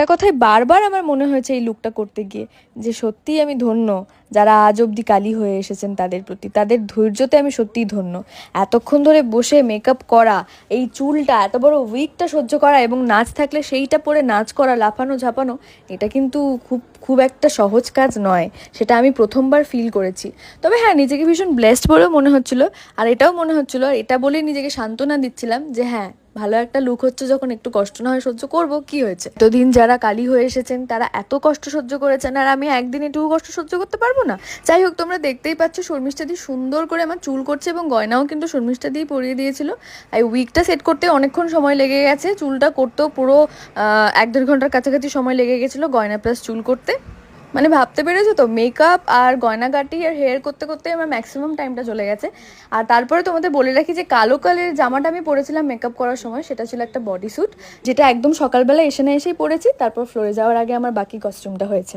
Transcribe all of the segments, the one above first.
একটা কথাই বারবার আমার মনে হয়েছে এই লুকটা করতে গিয়ে, যে সত্যিই আমি ধন্য। যারা আজ অবধি কালি হয়ে এসেছেন তাদের প্রতি, তাদের ধৈর্যতে আমি সত্যিই ধন্য। এতক্ষণ ধরে বসে মেকআপ করা, এই চুলটা, এত বড় উইকটা সহ্য করা এবং নাচ থাকলে সেইটা পরে নাচ করা, লাফানো, ঝাপানো, এটা কিন্তু খুব খুব একটা সহজ কাজ নয়। সেটা আমি প্রথমবার ফিল করেছি। তবে হ্যাঁ নিজেকে ভীষণ ব্লেসড বলেও মনে হচ্ছিল, আর এটাও মনে হচ্ছিল, আর এটা বলেই নিজেকে সান্ত্বনা দিচ্ছিলাম যে হ্যাঁ ভালো একটা লুক হচ্ছে যখন একটু কষ্ট না হয় সহ্য করব, কি হয়েছে? এতদিন যারা কালি হয়ে এসেছেন, তারা এত কষ্ট সহ্য করেছেন, আর আমি একদিন এটুকু কষ্ট সহ্য করতে পারব না। যাই হোক, তোমরা দেখতেই পাচ্ছ শর্মিষ্ঠা দি সুন্দর করে আমার চুল করছে এবং গয়নাও কিন্তু শর্মিষ্ঠা দিয়ে পরিয়ে দিয়েছিল। আর উইকটা সেট করতে অনেকক্ষণ সময় লেগে গেছে। চুলটা করতেও পুরো এক দেড় ঘণ্টার কাছাকাছি সময় লেগে গেছিল গয়না প্লাস চুল করতে। মানে ভাবতে পেরেছ তো? মেকআপ আর গয়নাগাটি আর হেয়ার করতে করতে আমার ম্যাক্সিমাম টাইমটা চলে গেছে। আর তারপরে তোমাদের বলে রাখি যে কালো কালের জামাটা আমি পরেছিলাম মেকআপ করার সময়, সেটা ছিল একটা বডি স্যুট যেটা একদম সকালবেলা এসে না এসেই পরেছি, তারপর ফ্লোরে যাওয়ার আগে আমার বাকি কস্টিউমটা হয়েছে।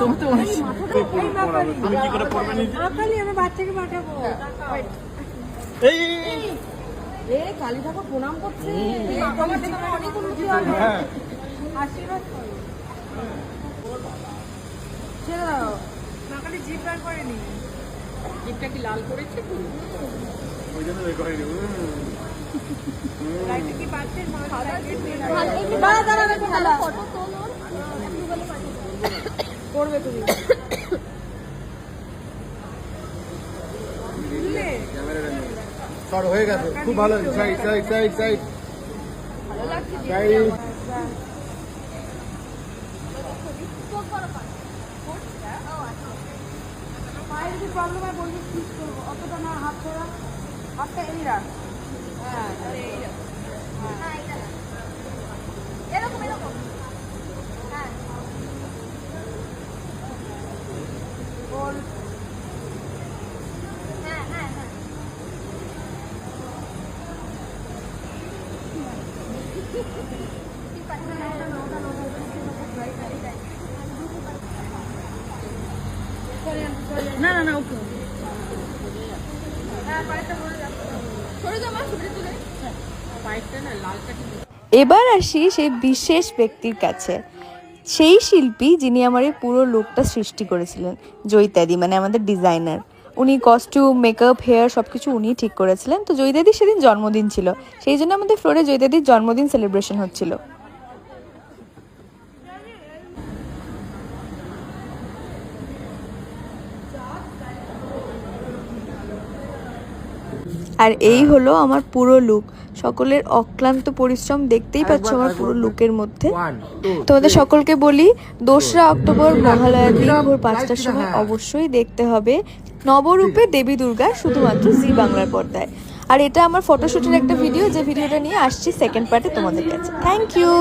তুমি কি করে পড়বে নিজে আকালি আমার বাচ্চাকে পাঠাবো এই। এ কালী ঠাকুর প্রণাম করছে। আমার জীবনে অনেক উন্নতি হবে হ্যাঁ। আশীর্বাদ করো। ছেড়ে দাও। মাকালি জিপ বার করেনি। জিপটা কি লাল করেছে? কি ওই জন্য বের কি করবে তুমি। হয়ে গেছে। খুব ভালো side side side side. Side. পায়ের যদি প্রবলেম হয় বলবি ঠিক করব। অতটা না হাত ধরা হাতটা এই রাখ। হ্যাঁ রাখ। এরকম এরকম হ্যাঁ বল হ্যাঁ হ্যাঁ হ্যাঁ না না না ওকে পাইপটা না লালটা কিন্তু এবার আসি সেই বিশেষ ব্যক্তির কাছে। সেই শিল্পী যিনি আমার এই পুরো লুকটা সৃষ্টি করেছিলেন, জয়িতাদি মানে আমাদের ডিজাইনার উনি কস্টিউম মেকআপ হেয়ার সব কিছু উনিই ঠিক করেছিলেন। তো জয়িতাদির সেদিন জন্মদিন ছিল। সেই জন্য আমাদের ফ্লোরে জয়িতাদির জন্মদিন সেলিব্রেশন হচ্ছিল। আর এই হলো আমার পুরো লুক সকলের অক্লান্ত পরিশ্রম দেখতেই পাচ্ছ আমার পুরো লুকের মধ্যে। তোমাদের সকলকে বলি দোসরা অক্টোবর মহালয়ার দিন ভোর পাঁচটার সময় অবশ্যই দেখতে হবে নবরূপে দেবী দুর্গা শুধুমাত্র জি বাংলার পর্দায়। আর এটা আমার ফটোশুটের একটা ভিডিও যে ভিডিওটা নিয়ে আসছি সেকেন্ড পার্টে তোমাদের কাছে। Thank you